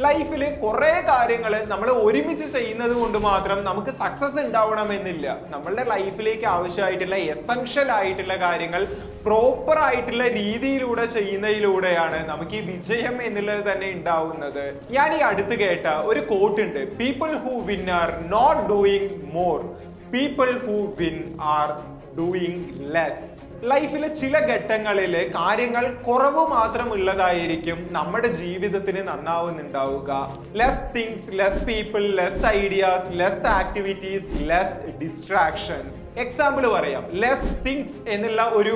ലൈഫിൽ കുറെ കാര്യങ്ങൾ നമ്മൾ ഒരുമിച്ച് ചെയ്യുന്നത് കൊണ്ട് മാത്രം നമുക്ക് സക്സസ് ഉണ്ടാവണമെന്നില്ല. നമ്മളുടെ ലൈഫിലേക്ക് ആവശ്യമായിട്ടുള്ള എസൻഷ്യൽ ആയിട്ടുള്ള കാര്യങ്ങൾ പ്രോപ്പർ ആയിട്ടുള്ള രീതിയിലൂടെ ചെയ്യുന്നതിലൂടെയാണ് നമുക്ക് ഈ വിജയം എന്നുള്ളത് തന്നെ ഉണ്ടാവുന്നത്. ഞാൻ ഈ അടുത്ത് കേട്ട ഒരു കോട്ട് ഉണ്ട്. People who win are not doing more people who win are doing less ലൈഫിലെ ചില ഘട്ടങ്ങളിൽ കാര്യങ്ങൾ കുറവ് മാത്രം ഉള്ളതായിരിക്കും നമ്മുടെ ജീവിതത്തിന് നന്നാവുന്നുണ്ടാവുക. Less things less people less ideas less activities less distraction example പറയാം. ലെസ് തിങ്സ് എന്നുള്ള ഒരു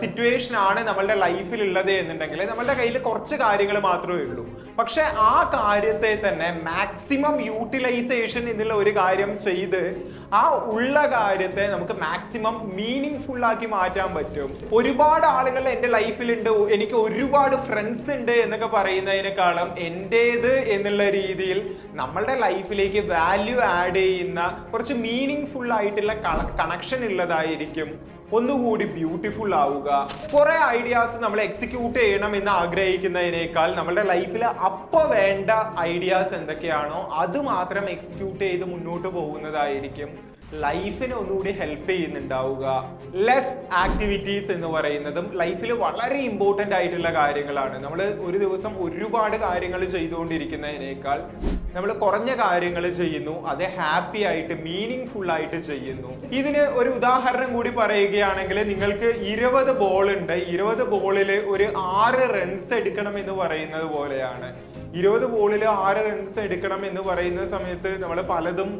സിറ്റുവേഷൻ ആണ് നമ്മളുടെ ലൈഫിൽ ഉള്ളത് എന്നുണ്ടെങ്കിൽ നമ്മളുടെ കയ്യിൽ കുറച്ച് കാര്യങ്ങൾ മാത്രമേ ഉള്ളൂ. പക്ഷെ ആ കാര്യത്തെ തന്നെ മാക്സിമം യൂട്ടിലൈസേഷൻ എന്നുള്ള ഒരു കാര്യം ചെയ്ത് ആ ഉള്ള കാര്യത്തെ നമുക്ക് മാക്സിമം മീനിങ് ഫുൾ ആക്കി മാറ്റാൻ പറ്റും. ഒരുപാട് ആളുകൾ എന്റെ ലൈഫിലുണ്ട് എനിക്ക് ഒരുപാട് ഫ്രണ്ട്സ് ഉണ്ട് എന്നൊക്കെ പറയുന്നതിനേക്കാളും എന്റേത് എന്നുള്ള രീതിയിൽ നമ്മളുടെ ലൈഫിലേക്ക് വാല്യൂ ആഡ് ചെയ്യുന്ന കുറച്ച് മീനിങ് ഫുൾ ആയിട്ടുള്ള കണക്ഷൻ ഉള്ളതായിരിക്കും ഒന്നുകൂടി ബ്യൂട്ടിഫുൾ ആവുക. കുറെ ഐഡിയാസ് നമ്മൾ എക്സിക്യൂട്ട് ചെയ്യണം എന്ന് ആഗ്രഹിക്കുന്നതിനേക്കാൾ നമ്മളുടെ ലൈഫിൽ അപ്പൊ വേണ്ട ഐഡിയാസ് എന്തൊക്കെയാണോ അത് മാത്രം എക്സിക്യൂട്ട് ചെയ്ത് മുന്നോട്ട് പോകുന്നതായിരിക്കും. ലൈഫിനെ ഒന്നുകൂടി ഹെൽപ്പ് ചെയ്യുന്നുണ്ടാവുക. ലെസ് ആക്ടിവിറ്റീസ് എന്ന് പറയുന്നതും ലൈഫിൽ വളരെ ഇമ്പോർട്ടന്റ് ആയിട്ടുള്ള കാര്യങ്ങളാണ്. നമ്മൾ ഒരു ദിവസം ഒരുപാട് കാര്യങ്ങൾ ചെയ്തുകൊണ്ടിരിക്കുന്നതിനേക്കാൾ നമ്മൾ കുറഞ്ഞ കാര്യങ്ങൾ ചെയ്യുന്നു അത് ഹാപ്പി ആയിട്ട് മീനിങ് ഫുൾ ആയിട്ട് ചെയ്യുന്നു. ഇതിന് ഒരു ഉദാഹരണം കൂടി പറയുകയാണെങ്കിൽ നിങ്ങൾക്ക് ഇരുപത് ബോൾ ഉണ്ട്. ഇരുപത് ബോളിൽ ഒരു ആറ് റൺസ് എടുക്കണം എന്ന് പറയുന്നത് പോലെയാണ്. ഇരുപത് ബോളിൽ ആറ് റൺസ് എടുക്കണം എന്ന് പറയുന്ന സമയത്ത് നമ്മൾ പലതും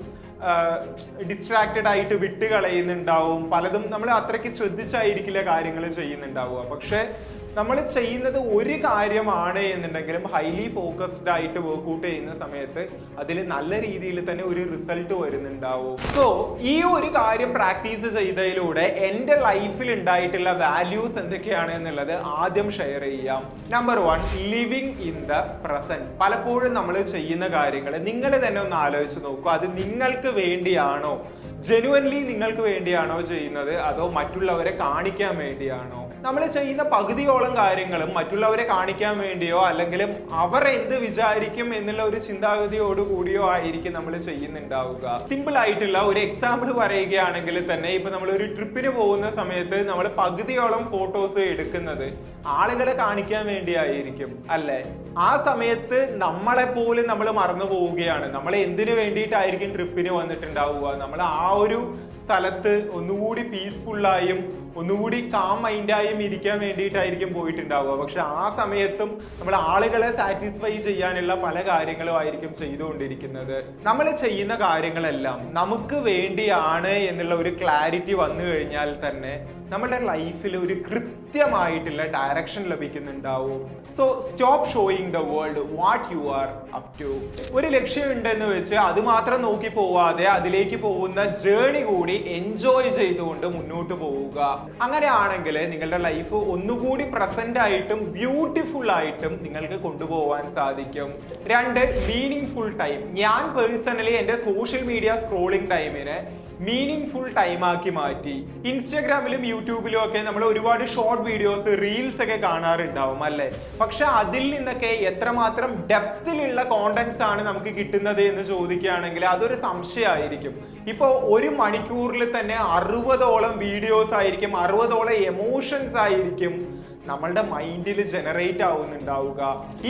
ഡിസ്ട്രാക്റ്റഡ് ആയിട്ട് വിട്ട് കളയുന്നുണ്ടാവും. പലതും നമ്മൾ അത്രയ്ക്ക് ശ്രദ്ധിച്ചായിരിക്കില്ല കാര്യങ്ങൾ ചെയ്യുന്നുണ്ടാവുക. പക്ഷെ നമ്മൾ ചെയ്യുന്നത് ഒരു കാര്യമാണ് എന്നുണ്ടെങ്കിലും ഹൈലി ഫോക്കസ്ഡ് ആയിട്ട് വർക്ക്ഔട്ട് ചെയ്യുന്ന സമയത്ത് അതിൽ നല്ല രീതിയിൽ തന്നെ ഒരു റിസൾട്ട് വരുന്നുണ്ടാവും. സോ ഈ ഒരു കാര്യം പ്രാക്ടീസ് ചെയ്തതിലൂടെ എന്റെ ലൈഫിൽ ഉണ്ടായിട്ടുള്ള വാല്യൂസ് എന്തൊക്കെയാണ് എന്നുള്ളത് ആദ്യം ഷെയർ ചെയ്യാം. Number one living in the present പലപ്പോഴും നമ്മൾ ചെയ്യുന്ന കാര്യങ്ങൾ നിങ്ങൾ തന്നെ ഒന്ന് ആലോചിച്ച് നോക്കുക അത് നിങ്ങൾക്ക് വേണ്ടിയാണോ? ജെനുവൻലി നിങ്ങൾക്ക് വേണ്ടിയാണോ ചെയ്യുന്നത്? അതോ മറ്റുള്ളവരെ കാണിക്കാൻ വേണ്ടിയാണോ? നമ്മൾ ചെയ്യുന്ന പകുതിയോളം കാര്യങ്ങൾ മറ്റുള്ളവരെ കാണിക്കാൻ വേണ്ടിയോ അല്ലെങ്കിൽ അവർ എന്ത് വിചാരിക്കും എന്നുള്ള ഒരു ചിന്താഗതിയോട് കൂടിയോ ആയിരിക്കും നമ്മൾ ചെയ്യുന്നുണ്ടാവുക. സിമ്പിൾ ആയിട്ടുള്ള ഒരു എക്സാമ്പിൾ പറയുകയാണെങ്കിൽ തന്നെ ഇപ്പൊ നമ്മൾ ഒരു ട്രിപ്പിന് പോകുന്ന സമയത്ത് നമ്മൾ പകുതിയോളം ഫോട്ടോസ് എടുക്കുന്നത് ആളുകളെ കാണിക്കാൻ വേണ്ടിയായിരിക്കും അല്ലെ? ആ സമയത്ത് നമ്മളെ പോലും നമ്മൾ മറന്നു പോവുകയാണ്. നമ്മൾ എന്തിനു വേണ്ടിയിട്ടായിരിക്കും ട്രിപ്പിന് വന്നിട്ടുണ്ടാവുക? നമ്മൾ ആ ഒരു സ്ഥലത്ത് ഒന്നുകൂടി പീസ്ഫുള്ളായും ഒന്നുകൂടി കാം മൈൻഡായും ഇരിക്കാൻ വേണ്ടിയിട്ടായിരിക്കും പോയിട്ടുണ്ടാവുക. പക്ഷെ ആ സമയത്തും നമ്മൾ ആളുകളെ സാറ്റിസ്ഫൈ ചെയ്യാനുള്ള പല കാര്യങ്ങളും ആയിരിക്കും ചെയ്തുകൊണ്ടിരിക്കുന്നത്. നമ്മൾ ചെയ്യുന്ന കാര്യങ്ങളെല്ലാം നമുക്ക് വേണ്ടിയാണ് എന്നുള്ള ഒരു ക്ലാരിറ്റി വന്നു കഴിഞ്ഞാൽ തന്നെ നമ്മുടെ ലൈഫിൽ ഒരു കൃത്യമായിട്ടുള്ള direction ലഭിക്കുന്നുണ്ടാവും. So stop showing the world what you are up to ഒരു ലക്ഷ്യമുണ്ടെന്ന് വെച്ച് അത് മാത്രം നോക്കി പോവാതെ അതിലേക്ക് പോകുന്ന ജേണി കൂടി എൻജോയ് ചെയ്തുകൊണ്ട് മുന്നോട്ട് പോവുക. അങ്ങനെയാണെങ്കിൽ നിങ്ങളുടെ ലൈഫ് ഒന്നുകൂടി പ്രസന്റ് ആയിട്ടും ബ്യൂട്ടിഫുൾ ആയിട്ടും നിങ്ങൾക്ക് കൊണ്ടുപോകാൻ സാധിക്കും. രണ്ട് മീനിങ് ഫുൾ ടൈം ഞാൻ പേഴ്സണലി എന്റെ സോഷ്യൽ മീഡിയ സ്ക്രോളിംഗ് ടൈമിനെ മീനിങ് ഫുൾ ടൈം ആക്കി മാറ്റി. ഇൻസ്റ്റാഗ്രാമിലും യൂട്യൂബിലും ഒക്കെ നമ്മൾ ഒരുപാട് ഷോർട്ട് വീഡിയോസ് റീൽസ് ഒക്കെ കാണാറുണ്ടാവും അല്ലേ? പക്ഷെ അതിൽ നിന്നൊക്കെ എത്രമാത്രം ഡെപ്തിലുള്ള കോണ്ടന്റ്സ് ആണ് നമുക്ക് കിട്ടുന്നത് എന്ന് ചോദിക്കുകയാണെങ്കിൽ അതൊരു സംശയമായിരിക്കും. ഇപ്പോൾ ഒരു മണിക്കൂറിൽ തന്നെ അറുപതോളം വീഡിയോസ് ആയിരിക്കും അറുപതോളം എമോഷൻസ് ആയിരിക്കും നമ്മളുടെ മൈൻഡിൽ ജനറേറ്റ് ആവുന്നുണ്ടാവുക.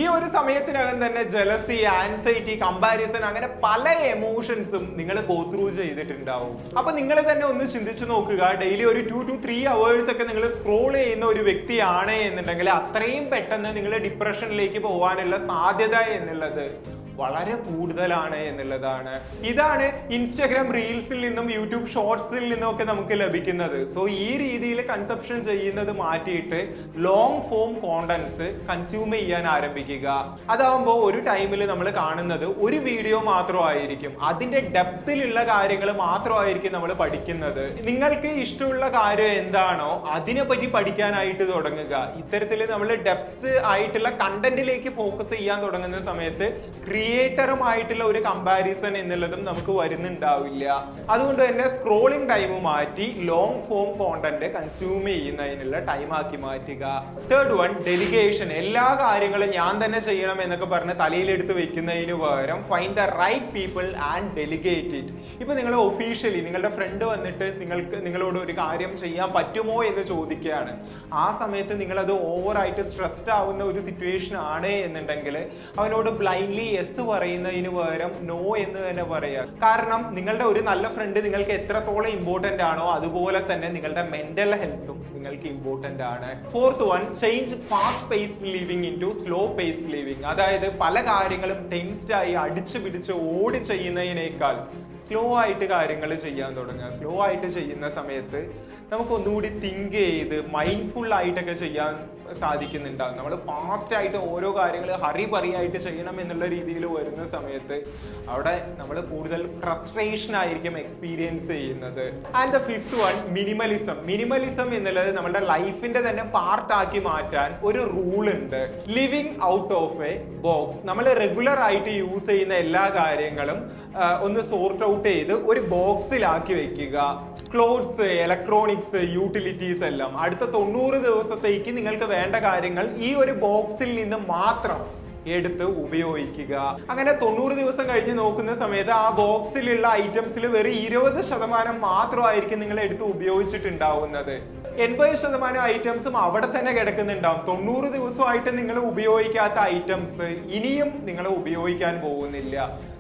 ഈ ഒരു സമയത്തിനകം തന്നെ ജലസി ആൻസൈറ്റി കമ്പാരിസൺ അങ്ങനെ പല എമോഷൻസും നിങ്ങൾ ഗോ ത്രൂ ചെയ്തിട്ടുണ്ടാവും. അപ്പൊ നിങ്ങൾ തന്നെ ഒന്ന് ചിന്തിച്ചു നോക്കുക. ഡെയിലി ഒരു ടു ടു ത്രീ അവേഴ്സ് ഒക്കെ നിങ്ങൾ സ്ക്രോൾ ചെയ്യുന്ന ഒരു വ്യക്തിയാണ് എന്നുണ്ടെങ്കിൽ അത്രയും പെട്ടെന്ന് നിങ്ങൾ ഡിപ്രഷനിലേക്ക് പോകാനുള്ള സാധ്യത എന്നുള്ളത്. വളരെ കൂടുതലാണ് എന്നുള്ളതാണ്. ഇതാണ് ഇൻസ്റ്റഗ്രാം റീൽസിൽ നിന്നും യൂട്യൂബ് ഷോർട്സിൽ നിന്നും ഒക്കെ നമുക്ക് ലഭിക്കുന്നത്. സോ ഈ രീതിയിൽ കൺസപ്ഷൻ ചെയ്യുന്നത് മാറ്റിയിട്ട് ലോങ് ഫോം കോണ്ടന്റ്സ് കൺസ്യൂം ചെയ്യാൻ ആരംഭിക്കുക. അതാവുമ്പോൾ ഒരു ടൈമിൽ നമ്മൾ കാണുന്നത് ഒരു വീഡിയോ മാത്രമായിരിക്കും. അതിന്റെ ഡെപ്തിലുള്ള കാര്യങ്ങൾ മാത്രമായിരിക്കും നമ്മൾ പഠിക്കുന്നത്. നിങ്ങൾക്ക് ഇഷ്ടമുള്ള കാര്യം എന്താണോ അതിനെപ്പറ്റി പഠിക്കാനായിട്ട് തുടങ്ങുക. ഇത്തരത്തിൽ നമ്മൾ ഡെപ്ത് ആയിട്ടുള്ള കണ്ടന്റിലേക്ക് ഫോക്കസ് ചെയ്യാൻ തുടങ്ങുന്ന സമയത്ത് ക്രിയേറ്ററുമായിട്ടുള്ള ഒരു കമ്പാരിസൺ എന്നുള്ളതും നമുക്ക് വരുന്നുണ്ടാവില്ല. അതുകൊണ്ട് തന്നെ സ്ക്രോളിംഗ് ടൈം മാറ്റി ലോങ് ഫോം കോണ്ടന്റ് കൺസ്യൂം ചെയ്യുന്നതിനുള്ള ടൈം ആക്കി മാറ്റുക. തേർഡ് വൺ ഡെലിഗേഷൻ എല്ലാ കാര്യങ്ങളും ഞാൻ തന്നെ ചെയ്യണം എന്നൊക്കെ പറഞ്ഞ് തലയിലെടുത്ത് വെക്കുന്നതിന് പകരം find the right people and delegate it ഇപ്പൊ നിങ്ങൾ ഒഫീഷ്യലി നിങ്ങളുടെ ഫ്രണ്ട് വന്നിട്ട് നിങ്ങൾക്ക് നിങ്ങളോട് ഒരു കാര്യം ചെയ്യാൻ പറ്റുമോ എന്ന് ചോദിക്കുകയാണ്. ആ സമയത്ത് നിങ്ങളത് ഓവറായിട്ട് സ്ട്രെസ്ഡ് ആവുന്ന ഒരു സിറ്റുവേഷൻ ആണ് എന്നുണ്ടെങ്കിൽ അവനോട് ബ്ലൈൻഡ്ലി യെസ് പറയുന്നതിന് പകരം നോ എന്ന് തന്നെ പറയുക കാരണം നിങ്ങളുടെ ഒരു നല്ല ഫ്രണ്ട് നിങ്ങൾക്ക് എത്രത്തോളം ഇമ്പോർട്ടന്റ് ആണോ അതുപോലെ തന്നെ നിങ്ങളുടെ മെന്റൽ ഹെൽത്തും നിങ്ങൾക്ക് ഇമ്പോർട്ടന്റ് ആണ്. Fourth one change fast pace living into slow pace living അതായത് പല കാര്യങ്ങളും ടെൻസ്ഡ് ആയി അടിച്ചു പിടിച്ച് ഓടി ചെയ്യുന്നതിനേക്കാൾ സ്ലോ ആയിട്ട് കാര്യങ്ങൾ ചെയ്യാൻ തുടങ്ങുക. സ്ലോ ആയിട്ട് ചെയ്യുന്ന സമയത്ത് നമുക്ക് ഒന്നുകൂടി തിങ്ക് ചെയ്ത് മൈൻഡ്ഫുൾ ആയിട്ടൊക്കെ ചെയ്യാൻ സാധിക്കുന്നുണ്ടാകും നമ്മൾ ഫാസ്റ്റ് ആയിട്ട് ഓരോ കാര്യങ്ങൾ ഹറി പറിയായിട്ട് ചെയ്യണം എന്നുള്ള രീതിയിൽ വരുന്ന സമയത്ത് അവിടെ നമ്മൾ കൂടുതൽ ഫ്രസ്ട്രേഷൻ ആയിരിക്കും എക്സ്പീരിയൻസ് ചെയ്യുന്നത്. And the fifth one minimalism minimalism എന്നുള്ളത് നമ്മുടെ ലൈഫിന്റെ തന്നെ പാർട്ടാക്കി മാറ്റാൻ ഒരു റൂൾ ഉണ്ട്. Living out of a box നമ്മൾ റെഗുലർ ആയിട്ട് യൂസ് ചെയ്യുന്ന എല്ലാ കാര്യങ്ങളും ഒന്ന് സോർട്ട് ഔട്ട് ചെയ്ത് ഒരു ബോക്സിലാക്കി വെക്കുക. ക്ലോത്ത്സ് ഇലക്ട്രോണിക്സ് യൂട്ടിലിറ്റീസ് എല്ലാം അടുത്ത തൊണ്ണൂറ് ദിവസത്തേക്ക് നിങ്ങൾക്ക് വേണ്ട കാര്യങ്ങൾ ഈ ഒരു ബോക്സിൽ നിന്ന് മാത്രം എടുത്ത് ഉപയോഗിക്കുക. അങ്ങനെ തൊണ്ണൂറ് ദിവസം കഴിഞ്ഞ് നോക്കുന്ന സമയത്ത് ആ ബോക്സിലുള്ള ഐറ്റംസിൽ വെറും ഇരുപത് ശതമാനം മാത്രമായിരിക്കും നിങ്ങൾ എടുത്ത് ഉപയോഗിച്ചിട്ടുണ്ടാവുന്നത്. എൺപത് ശതമാനം ഐറ്റംസും അവിടെ തന്നെ കിടക്കുന്നുണ്ടാവും. തൊണ്ണൂറ് ദിവസമായിട്ട് നിങ്ങൾ ഉപയോഗിക്കാത്ത ഐറ്റംസ് ഇനിയും നിങ്ങൾ ഉപയോഗിക്കാൻ പോകുന്നില്ല.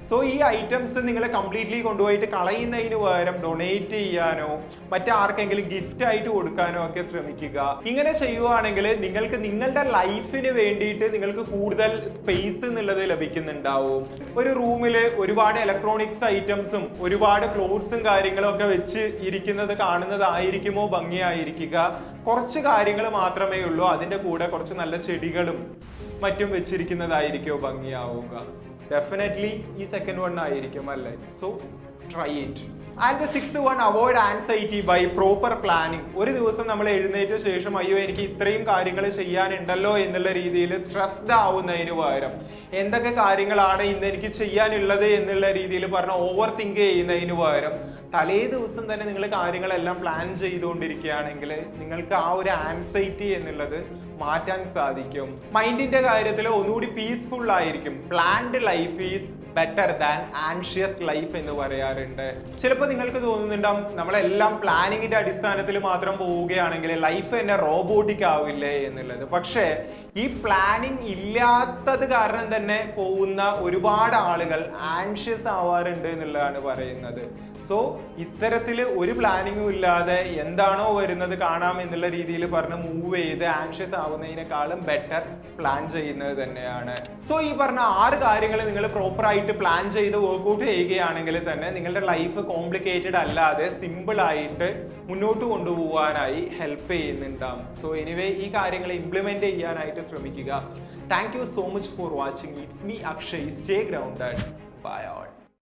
സോ ഈ ഐറ്റംസ് നിങ്ങൾ കംപ്ലീറ്റ്ലി കൊണ്ടുപോയിട്ട് കളയുന്നതിന് പകരം ഡൊണേറ്റ് ചെയ്യാനോ മറ്റാർക്കെങ്കിലും ഗിഫ്റ്റ് ആയിട്ട് കൊടുക്കാനോ ഒക്കെ ശ്രമിക്കുക. ഇങ്ങനെ ചെയ്യുവാണെങ്കിൽ നിങ്ങൾക്ക് നിങ്ങളുടെ ലൈഫിന് വേണ്ടിയിട്ട് നിങ്ങൾക്ക് കൂടുതൽ സ്പേസ് എന്നുള്ളത് ലഭിക്കുന്നുണ്ടാവും. ഒരു റൂമിൽ ഒരുപാട് ഇലക്ട്രോണിക്സ് ഐറ്റംസും ഒരുപാട് ക്ലോത്ത്സും കാര്യങ്ങളും ഒക്കെ വെച്ച് ഇരിക്കുന്നത് കാണുന്നതായിരിക്കുമോ? ഭംഗിയായിരിക്കുക. കുറച്ച് കാര്യങ്ങൾ മാത്രമേ ഉള്ളൂ. അതിന്റെ കൂടെ കുറച്ച് നല്ല ചെടികളും മറ്റും വെച്ചിരിക്കുന്നതായിരിക്കും ഭംഗിയാവുക? ഡെഫിനറ്റ്ലി ഈ സെക്കൻഡ് വൺ ആയിരിക്കും അല്ലേ? So try it and the six one avoid anxiety by proper planning ഒരു ദിവസം നമ്മൾ എഴുന്നേറ്റ ശേഷം അയ്യോ എനിക്ക് ഇത്രയും കാര്യങ്ങൾ ചെയ്യാനുണ്ടല്ലോ എന്നുള്ള രീതിയിൽ സ്ട്രെസ്ഡ് ആവുന്നതിന് പകരം. എന്തൊക്കെ കാര്യങ്ങളാണ് ഇന്ന് എനിക്ക് ചെയ്യാനുള്ളത് എന്നുള്ള രീതിയിൽ പറഞ്ഞ ഓവർ തിങ്ക് ചെയ്യുന്നതിന് പകരം. തലേ ദിവസം തന്നെ നിങ്ങൾ കാര്യങ്ങളെല്ലാം പ്ലാൻ ചെയ്തുകൊണ്ടിരിക്കുകയാണെങ്കിൽ നിങ്ങൾക്ക് ആ ഒരു ആൻസൈറ്റി എന്നുള്ളത് മാറ്റാൻ സാധിക്കും. മൈൻഡിന്റെ കാര്യത്തിൽ ഒന്നുകൂടി പീസ്ഫുൾ ആയിരിക്കും. Planned life is better than anxious life എന്ന് പറയാറുണ്ട്. ചിലപ്പോൾ നിങ്ങൾക്ക് തോന്നുന്നുണ്ടാവും നമ്മളെല്ലാം പ്ലാനിങ്ങിന്റെ അടിസ്ഥാനത്തിൽ മാത്രം പോവുകയാണെങ്കിൽ ലൈഫ് തന്നെ റോബോട്ടിക് ആവില്ലേ എന്നുള്ളത്. പക്ഷേ ഈ പ്ലാനിങ് ഇല്ലാത്തത് കാരണം തന്നെ പോകുന്ന ഒരുപാട് ആളുകൾ ആൻഷ്യസ് ആവാറുണ്ട് എന്നുള്ളതാണ് പറയുന്നത്. സോ ഇത്തരത്തിൽ ഒരു പ്ലാനിങ്ങും ഇല്ലാതെ എന്താണോ വരുന്നത് കാണാം എന്നുള്ള രീതിയിൽ പറഞ്ഞ് മൂവ് ചെയ്ത് ആൻഷ്യസ് ആവുന്നതിനേക്കാളും ബെറ്റർ പ്ലാൻ ചെയ്യുന്നത് തന്നെയാണ്. സോ ഈ പറഞ്ഞ ആറ് കാര്യങ്ങൾ നിങ്ങൾ പ്രോപ്പർ ആയിട്ട് പ്ലാൻ ചെയ്ത് വർക്ക്ഔട്ട് ചെയ്യുകയാണെങ്കിൽ തന്നെ നിങ്ങളുടെ ലൈഫ് കോംപ്ലിക്കേറ്റഡ് അല്ലാതെ സിമ്പിൾ ആയിട്ട് മുന്നോട്ട് കൊണ്ടുപോകാനായി ഹെൽപ്പ് ചെയ്യുന്നുണ്ടാവും. സോ എനിവേ ഈ കാര്യങ്ങൾ ഇംപ്ലിമെന്റ് ചെയ്യാനായിട്ട് ശ്രമിക്കുക. Thank you so much for watching it's me Akshay stay grounded bye all